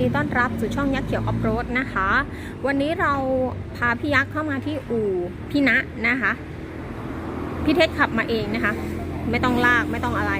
ดีต้อนรับสู่ช่องยักษ์เขียวออฟโรดนะคะ วันนี้เราพาพี่ยักษ์เข้ามาที่อู่พี่ณะนะคะพี่เทศขับมาเองนะคะ ไม่ต้องลากไม่ต้องอะไร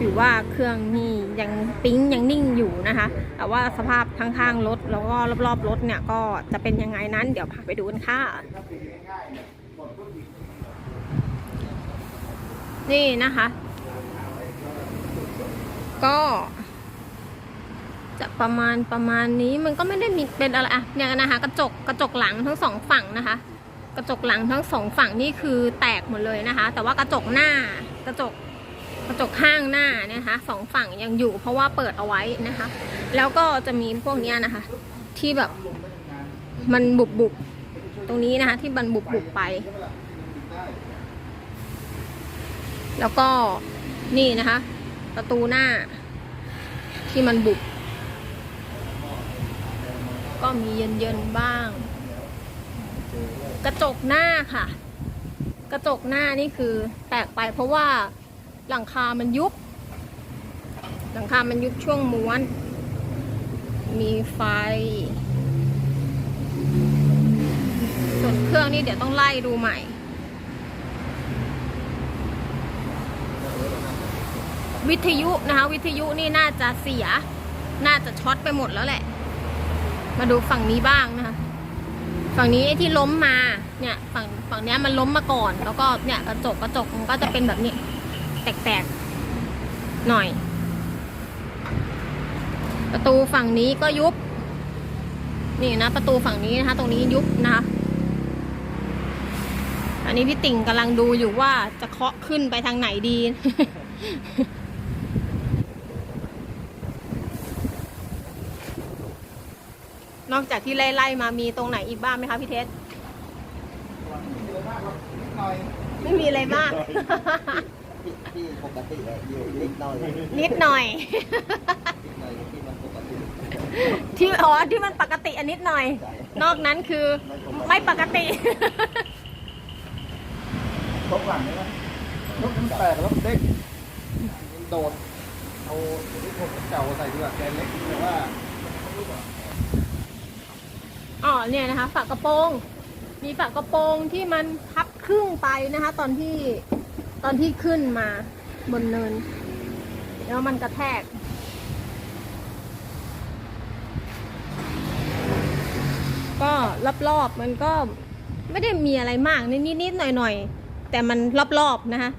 ถือว่าเครื่องนี่ยังปิ๊งยังนิ่งอยู่นะคะ แต่ว่าสภาพข้างๆรถแล้วก็รอบๆรถเนี่ยก็จะเป็นยังไงนั้น เดี๋ยวพาไปดูกันค่ะนี่นะคะ ก็ จะประมาณประมาณนี้มันก็ไม่ได้มีเป็นอะไรอะเนี่ยนะคะกระจกกระจกหลังทั้งสองฝั่งนะคะ กระจกหลังทั้งสองฝั่งนี่คือแตกหมดเลยนะคะ แต่ว่ากระจกหน้ากระจกกระจกข้างหน้าเนยนะคะสองฝั่งยังอยู่เพราะว่าเปิดเอาไว้นะคะ แล้วก็จะมีพวกเนี้ยนะคะ ที่แบบมันบุบบุบๆตรงนี้นะคะ ที่มันบุบบุบๆไป แล้วก็นี่นะคะ ประตูหน้าที่มันบุบ ก็มีเย็นๆบ้าง กระจกหน้าค่ะ กระจกหน้านี่คือแตกไปเพราะว่าหลังคามันยุบ หลังคามันยุบช่วงม้วน มีไฟ ส่วนเครื่องนี่เดี๋ยวต้องไล่ดูใหม่วิทยุนะคะ วิทยุนี่น่าจะเสีย น่าจะช็อตไปหมดแล้วแหละ มาดูฝั่งนี้บ้างนะคะ ฝั่งนี้ที่ล้มมา เนี่ยฝั่งฝั่งนี้มันล้มมาก่อน แล้วก็เนี่ยกระจกกระจกมันก็จะเป็นแบบนี้ แตกๆหน่อย ประตูฝั่งนี้ก็ยุบ นี่นะ ประตูฝั่งนี้นะคะ ตรงนี้ยุบนะคะอันนี้พี่ติ่งกำลังดูอยู่ว่าจะเคาะขึ้นไปทางไหนดี นอกจากที่ไล่ไล่ๆมามีตรงไหนอีกบ้างไหมคะพี่เทสไม่มีอะไรมาก ที่ที่ปกติอะอยู่นิดหน่อยนิดหน่อย นิดหน่อยที่มันปกติที่อ๋อที่มันปกติอันนิดหน่อย นอกนั้นคือไม่ปกติทบหลังเลยนะรถมันแตกแล้วมันเด้งมันโดดเอาที่ผมเก่าใส่ดีกว่าแกนเล็กแต่ว่า อ๋อเนี่ยนะคะ ฝากระโปรง มีฝากระโปรงที่มันพับครึ่งไปนะคะ ตอนที่ตอนที่ขึ้นมาบนเนิน แล้วมันกระแทกก็รอบๆมันก็ไม่ได้มีอะไรมากนิดๆหน่อยๆ แต่มันรอบๆนะคะ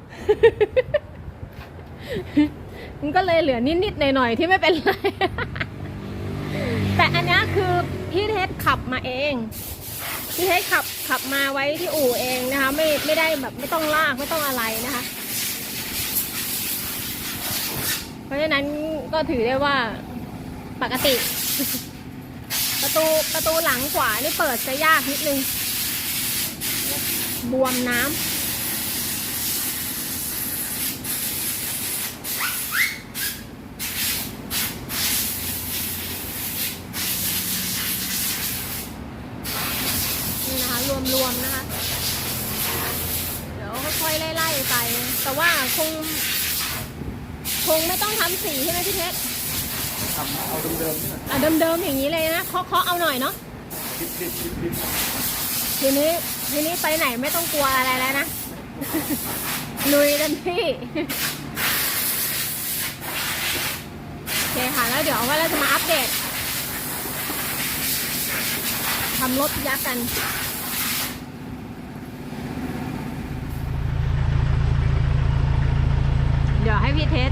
มันก็เลยเหลือนิดๆหน่อยๆที่ไม่เป็นไร แต่อันนี้คือ พี่เทสขับมาเอง พี่เทสขับขับมาไว้ที่อู่เองนะคะ ไม่ไม่ได้แบบไม่ต้องลากไม่ต้องอะไรนะคะ เพราะฉะนั้นก็ถือได้ว่าปกติ ประตูประตูหลังขวานี่เปิดจะยากนิดนึง บวมน้ำ นี่นะคะ รวมๆนะคะ เดี๋ยวค่อยๆไล่ๆไป แต่ว่าคง คงไม่ต้องทำสีใช่ไหมพี่เพชรทำเอาเดิมๆนี่แหละอะเดิมๆอย่างนี้เลยนะเคาะเคาะเอาหน่อยเนาะคิดคิดคิดคิดทีนี้ทีนี้ไปไหนไม่ต้องกลัวอะไรแล้วนะลุยเต็มที่โอเคค่ะแล้วเดี๋ยวว่าเราจะมาอัปเดตทำรถยักษ์กัน ดี๋ยวให้พี่เทส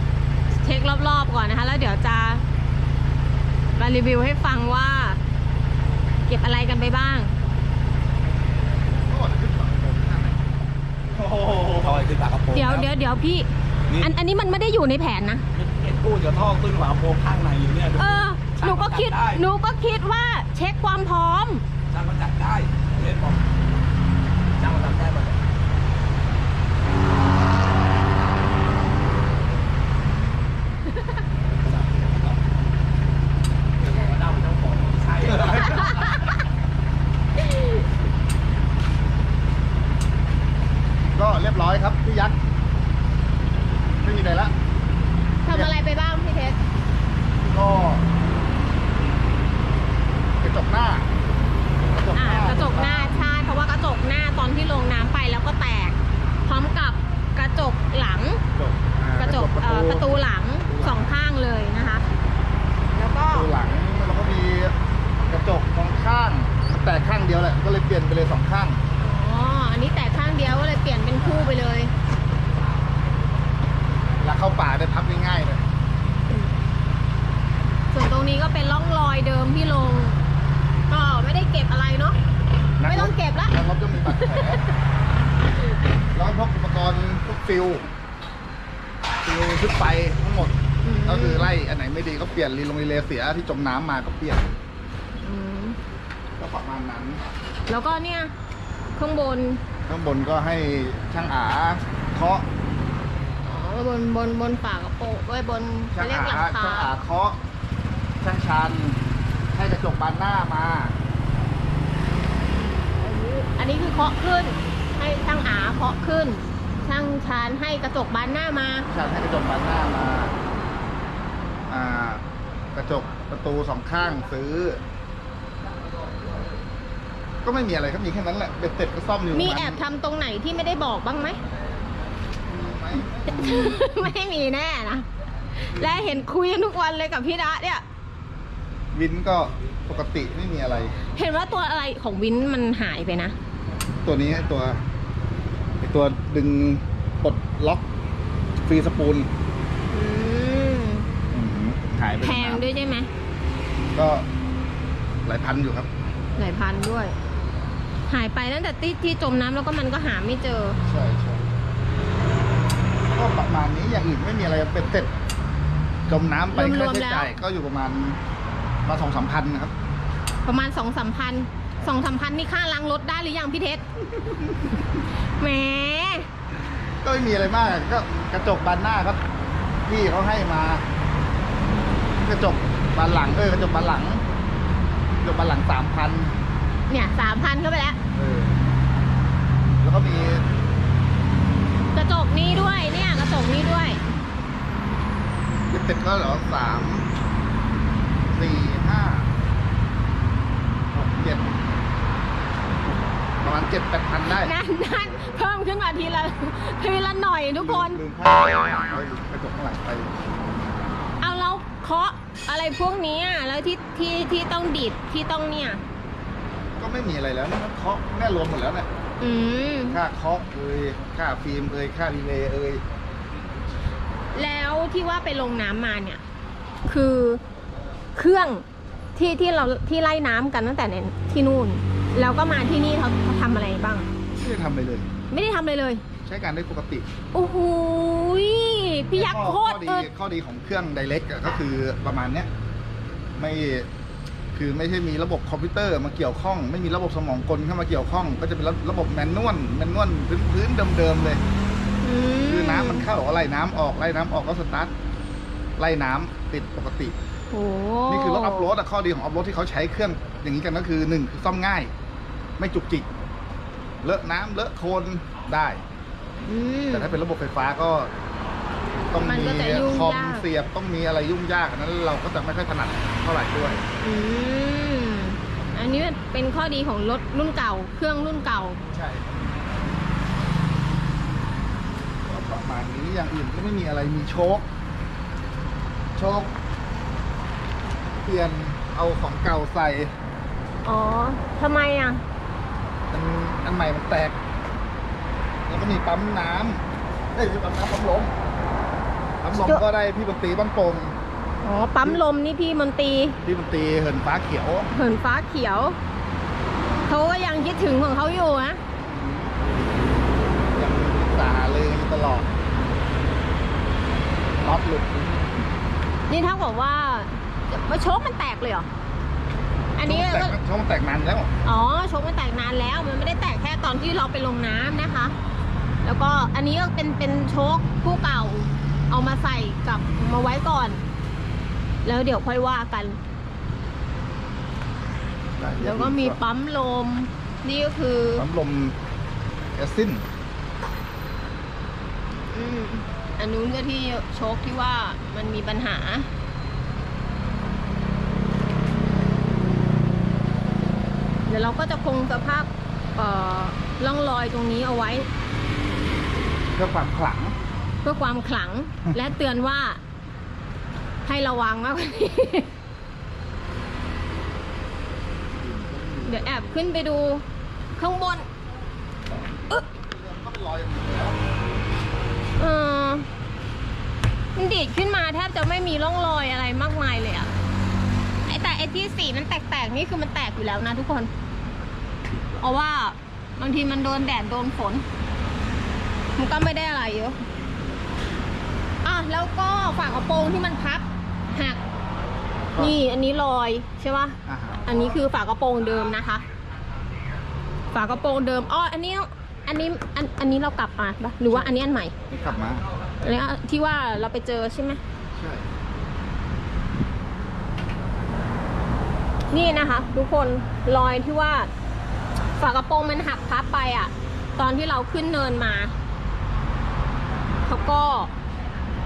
เช็ครอบๆก่อนนะคะ แล้วเดี๋ยวจะมารีวิวให้ฟังว่า เก็บอะไรกันไปบ้างโอ้โหทอยขึ้นฝากระโปรงเดี๋ยวเดี๋ยวเดี๋ยวพี่ อันอันนี้มันไม่ได้อยู่ในแผนนะเห็นพูดกับท่อขึ้นฝากระโปรงข้างในอยู่เนี่ยเออหนูก็คิดหนูก็คิดว่าเช็คความพร้อมช่างมันจัดได้เห็นบอกช่างมันจัด อยครับพี่ยักษ์ไม่มีอะไรละทำอะไรไปบ้างพี่เท็ดก็กระจกหน้ากระจกหน้าใช่เพราะว่ากระจกหน้าตอนที่ลงน้ำไปแล้วก็แตก พร้อมกับกระจกหลัง กระจกประตูหลังสองข้างเลยนะคะ แล้วก็หลังแล้วก็มีกระจกมองข้าง แตกข้างเดียวแหละก็เลยเปลี่ยนไปเลยสองข้าง อ๋ออันนี้แตกางเดียวก็เลยเปลี่ยนเป็นคู่ไปเลย แล้วเข้าป่าได้พับง่ายๆเลยส่วนตรงนี้ก็เป็นร่องรอยเดิมที่ลง ก็ไม่ได้เก็บอะไรเนาะ ไม่ต้องเก็บละ นักรบจะมีบาดแผลแล้วก็พวกอุปกรณ์พวกฟิวฟิวชุดไฟทั้งหมด อืม ก็คือไล่อันไหนไม่ดีก็เปลี่ยนรีลงรีเลเสียที่จมน้ำมาก็เปลี่ยนอืมก็ประมาณนั้น แล้วก็เนี่ย ข้างบนข้างบนก็ให้ช่างอาเคาะอ๋อบนบนบนฝากระโปรงไว้บนช่างเรียกอาหลังคาช่างอาเคาะช่างชัน ให้กระจกบานหน้ามา อันนี้คือเคาะขึ้น ให้ช่างอาเคาะขึ้น ช่างชานให้กระจกบานหน้ามาชันให้กระจกบานหน้ามา อ่า กระจกประตูสองข้างซื้อ ก็ไม่มีอะไรครับมีแค่นั้นแหละเบ็ดเสร็จก็ซ่อมอยู่มีประาณแอบทำตรงไหนที่ไม่ได้บอกบ้างไหมมีไหม ไม่มีแน่นะ และเห็นคุยกันทุกวันเลยกับพี่ดะเนี่ย วินก็ปกติไม่มีอะไร เห็นว่าตัวอะไรของวินมันหายไปนะ ตัวนี้ไอ้ตัวไอ้ตัวดึงปลดล็อกฟรีสปูลอืม อื้อหือหายไปแพงด้วยใช่ไหม ก็หลายพันอยู่ครับ หลายพันด้วย หายไปตั้งแต่ที่ที่จมน้ำแล้วก็มันก็หาไม่เจอ ใช่ใช่ก็ประมาณนี้อย่างอื่นไม่มีอะไรเป็นเสร็จจมน้ำไปรค่าวมๆใช้จ่ายแล้ว ก็อยู่ประมาณมาสองสามพันนะครับ ประมาณสองสามพันสองสามพันนี่ค่าล้างรถได้หรือยังพี่เทศแหม ก็ไม่มีอะไรมากก็กระจกบานหน้าครับ พี่เขาให้มา กระจกบานหลังเออกระจกบานหลังกระจกบานหลังสามพัน เนี่ยสามพันเข้าไปแล้ว เออแล้วก็มีกระจกนี้ด้วยเนี่ยกระจกนี้ด้วยเสร็จก็เหรอสามสี่ห้าหกเจ็ดประมาณเจ็ดแปดพันได้นั่นนั่นเพิ่มขึ้นมาทีละทีละหน่อยทุกคน ลืมค่าเอากระจกข้างหลังไปเอาเราเคาะอะไรพวกนี้อะแล้วที่ที่ที่ต้องดีดที่ต้องเนี่ย ก็ไม่มีอะไรแล้วนะเคาะแม่รวมหมดแล้วเนี่ยอืม ค่าเคาะเอ่ยค่าฟิล์มเอ่ยค่าดีเลย์เอ่ยแล้วที่ว่าไปลงน้ำมาเนี่ย คือเครื่องที่ที่เราที่ไล่น้ำกันตั้งแต่ในที่นู่น แล้วก็มาที่นี่เขาเขาทำอะไรบ้าง ไม่ได้ทำอะไรเลย ไม่ได้ทำอะไรเลย ใช้การได้ปกติโอ้โหยพี่ยักษ์โคตรข้อดีเออข้อดีของเครื่องไดเ c กก็คือประมาณเนี้ยไม่ คือไม่ใช่มีระบบคอมพิวเตอร์มาเกี่ยวข้อง ไม่มีระบบสมองกลเข้ามาเกี่ยวข้อง ก็จะเป็นระระบบแมนนวลแมนนวลพื้นพื้นเดิมๆเลยมคือน้ำมันเข้าไล่น้ำออกไล่น้ำออกก็สตาร์ทไล่น้ำติดปกติ โอ้นี่คือรถออฟโรดอะข้อดีของออฟโรดที่เขาใช้เครื่องอย่างนี้กันก็คือหนึ่งคือซ่อมง่าย ไม่จุกจิกเลอะน้ำเลอะโคลนได้ อืม แต่ถ้าเป็นระบบไฟฟ้าก็ต้องมันมีก็จะยุ่งคอมยาก เสียบต้องมีอะไรยุ่งยากอันนั้นเราก็จะไม่ค่อยถนัด เท่าไหร่ด้วย อืมอันนี้เป็นข้อดีของรถรุ่นเก่า เครื่องรุ่นเก่า ใช่ก็ประมาณนี้อย่างอื่นก็ไม่มีอะไรมีโชคโชคเปลี่ยนเอาของเก่าใส่อ๋อทำไมอะอันอันใหม่มันแตก แล้วก็มีปั๊มน้ำเอ้ยไม่ปั๊มน้ำปั๊มลมปั๊มลมเยอะก็ได้พี่ดนตรีบ้านโป่ง อ๋อ ปั๊มลมนี่พี่มนตรีพี่ดนตรีเหินฟ้าเขียวเหินฟ้าเขียว เขาก็ยังคิดถึงของเขาอยู่นะ ยังศึกษาเลยตลอดน็อตหลุดนี่เท่ากับว่าว่าโชคมันแตกเลยเหรอ อันนี้ช่วงแตก็กช่วงแตกนานแล้วอ๋อโชคมันแตกนานแล้วมันไม่ได้แตกแค่ตอนที่เราไปลงน้ำนะคะ แล้วก็อันนี้ก็เป็นเป็นโชคคู่เก่า เอามาใส่กลับมาไว้ก่อน แล้วเดี๋ยวค่อยว่ากัน แล้วก็มีปั๊มลม นี่ก็คือปั๊มลมแอสซินอืมอันนู้นก็ที่โชคที่ว่ามันมีปัญหาเดี๋ยวเราก็จะคงสภาพเอ่อร่องรอยตรงนี้เอาไว้ เพื่อความขลัง เพื่อความขลังและเตือนว่า ให้ระวังมากกว่านี้ เดี๋ยวแอบขึ้นไปดูข้างบนเอออมันดีดขึ้นมาแทบจะไม่มีร่องรอยอะไรมากมายเลยอะแต่ไอที่สีมันแตกๆนี่คือมันแตกอยู่แล้วนะทุกคน เพราะว่าบางทีมันโดนแดดโดนฝน มันก็ไม่ได้อะไรเยอะอะแล้วก็ฝากระโปรงที่มันพับ หัก นี่อันนี้รอยใช่ปะอ่าฮะอันนี้คือฝากระโปรงเดิมนะคะ ฝากระโปรงเดิม อ้อ อันนี้ อันนี้ อัน อันนี้เรากลับมาปะหรือว่าอันนี้อันใหม่นี่กลับมา อันนี้ที่ว่าเราไปเจอใช่ไหม ใช่ นี่นะคะ ทุกคนรอยที่ว่า ฝากระโปรงมันหักพับไปอะ ตอนที่เราขึ้นเนินมาเขาก็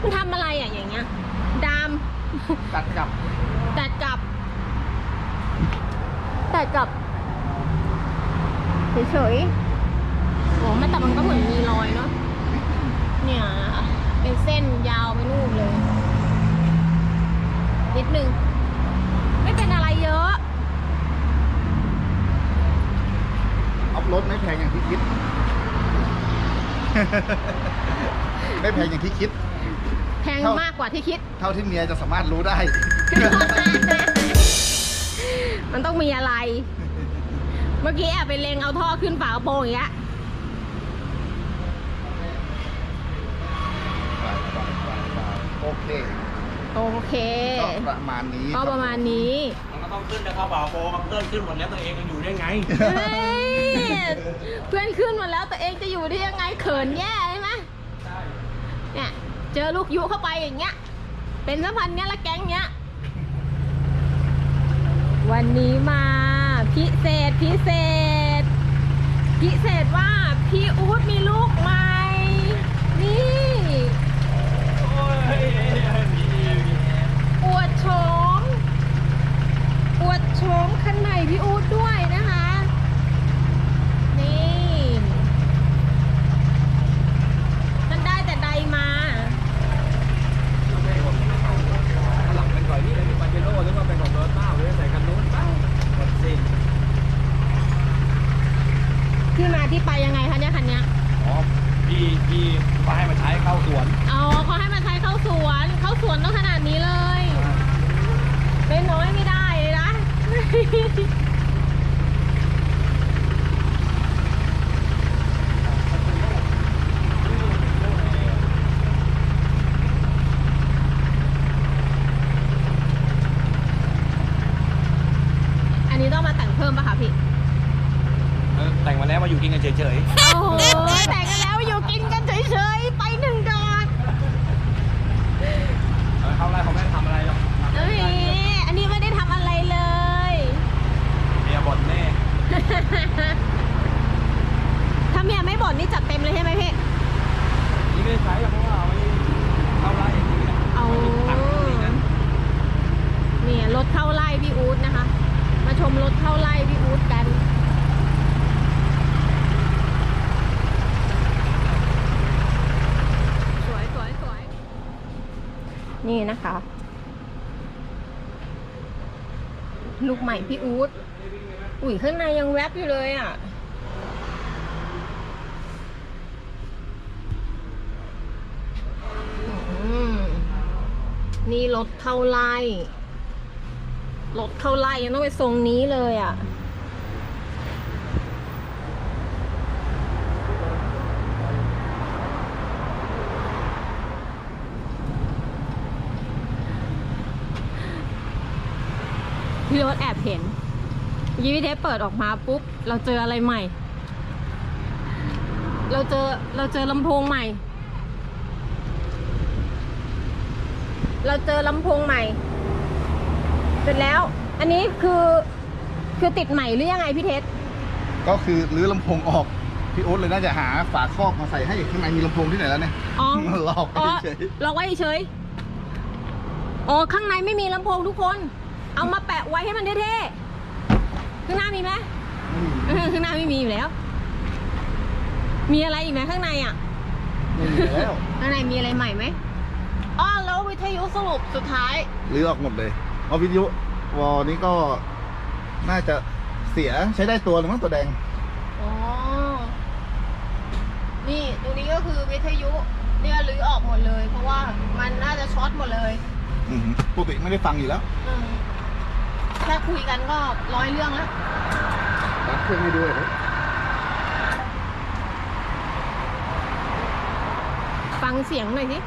มันทำอะไรอะอย่างเงี้ยดาม ตัดกลับตัดกลับตัดกลับเฉยๆโอ้มันแต่มันก็เหมือนมีรอยเนาะเนี่ยเป็นเส้นยาวไปนู่นเลย นิดนึง ไม่เป็นอะไรเยอะ ออฟรถไม่แพงอย่างที่คิด ไม่แพงอย่างที่คิด แพงเท่ามมากกว่าที่คิด เท่าที่เมียจะสามารถรู้ได้ มันต้องมีอะไร เมื่อกี้แอบไปเลงเอาท่อขึ้นฝากระโปรงอย่างเงี้ยโอเค โอเคก็ประมาณนี้ก็ประมาณนี้ มันก็ต้องขึ้นนะครับบ่าวโฟมันเพื่อนขึ้นหมดแล้วตัวเองยังอยู่ได้ไงเฮ้ยเพื่อนขึ้นมาแล้วตัวเองจะอยู่ได้ยังไงเขินแย่ใช่ไหม เจอลูกยุเข้าไปอย่างเงี้ย เป็นสัมพันธ์เนี้ยละแก๊งเนี้ย วันนี้มาพิเศษพิเศษ พิเศษว่าพี่อู๊ดมีลูกใหม่ นี่อวดโฉมอวดโฉมคันใหม่พี่อู๊ดด้วยนะคะ นี่มันได้แต่ใดมา หลังเป็นก่อยนี่เลยมีปาเจโร่หรือว่าเป็นของโรถเต้าหรือใส่กันนู้นเป้าหมดสิ้น ที่มาที่ไปยังไงคะเนี่ยคันเนี้ย อ๋อพี่พี่มาให้มาใช้เข้าสวน อ๋อเขาให้มาใช้เข้าสวน เข้าสวนต้องขนาดนี้เลยเป็นน้อยไม่ได้เลยนะ อันนี้ต้องมาแต่งเพิ่มป่ะคะพี่ เออแต่ง มาแล้วมาอยู่กินกันเฉยโอ้โหแต่งกันแล้วอยู่กินกันเฉยๆ ไปหนึ่งดอกๆเออเข้าไรเขาไม่ได้ทำอะไรหรอกเอ้ยอันนี้ไม่ได้ทำอะไรเลย เมียบ่นแน่ถ้าเมียไม่บ่นนี่จัดเต็มเลยใช่ไหมพี่ นี่ไม่ได้ใช้หรอกเพราะว่าเอาไว้เข้าไรอย่างนี้แหละเอาผักนี่นะเนี่ยรถเข้าไล่พี่อู๊ดนะคะ มาชมรถเข้าไล่พี่อู๊ดกัน สวยสวยสวย นี่นะคะ ลูกใหม่พี่อู๊ดอุ้ยข้างในยังแวบอยู่เลยอะ นี่รถเข้าไล่รถเข้าไล่ยังต้องไปทรงนี้เลยอะ พี่รถแอบเห็นยีวิเทปเปิดออกมาปุ๊บ เราเจออะไรใหม่ เราเจอเราเจอลำโพงใหม่ เราเจอลำโพงใหม่ เสร็จแล้ว อันนี้คือคือติดใหม่หรือยังไงพี่เทสก็คือรื้อลำโพงออกพี่โอ๊ตเลยน่าจะหาฝาครอบมาใส่ให้ข้างในมีลำโพงที่ไหนแล้วเนี่ยอ๋อหลอกอ๋อเฉยล็อกไว้เฉยอ๋อข้างในไม่มีลำโพงทุกคน เอามาแปะ ไว้ให้มันเท่ๆข้างหน้ามีไหมๆไม่มีเออข้างหน้าไม่มีอยู่แล้ว มีอะไรอีกไหมข้างในอะไม่มีแล้วข้างในมีอะไรใหม่ไหมอ๋อแล้ววิทยุสรุปสุดท้ายรื้อออกหมดเลยเอาวิทยุวอลนี้ก็น่าจะเสียใช้ได้ตัวหรือมั้งตัวแดงอ๋อนี่ตรงนี้ก็คือวิทยุเนี่ยรื้อออกหมดเลย เพราะว่ามันน่าจะช็อตหมดเลยอืมปกติไม่ได้ฟังอยู่แล้วเออ แค่คุยกันก็ร้อยเรื่องแล้วรับเครื่องให้ด้วยนะฟังเสียงหน่อยสิ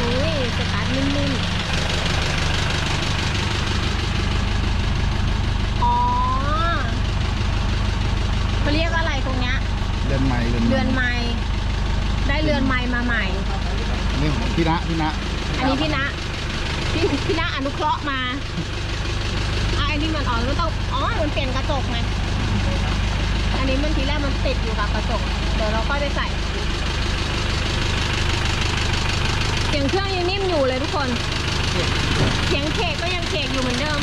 อุ้ยสตาร์ทนิ่มๆ อ๋อเขาเรียกอะไรตรงเนี้ย เรือนใหม่เรือน เรือนไม้ได้เรือนไม้มาใหม่ นี่พี่นะพี่นะอันนี้พี่ณพี่พี่ณอนุเคราะห์มาอะอันนี้มันอ๋อมันต้องอ๋อมันเปลี่ยนกระจกไงอันนี้มันทีแรกมันติดอยู่กับกระจกเดี๋ยวเราก็ไปใส่เสียงเครื่องยังนิ่มอยู่เลยทุกคนเสียงเคกก็ยังเคกอยู่เหมือนเดิม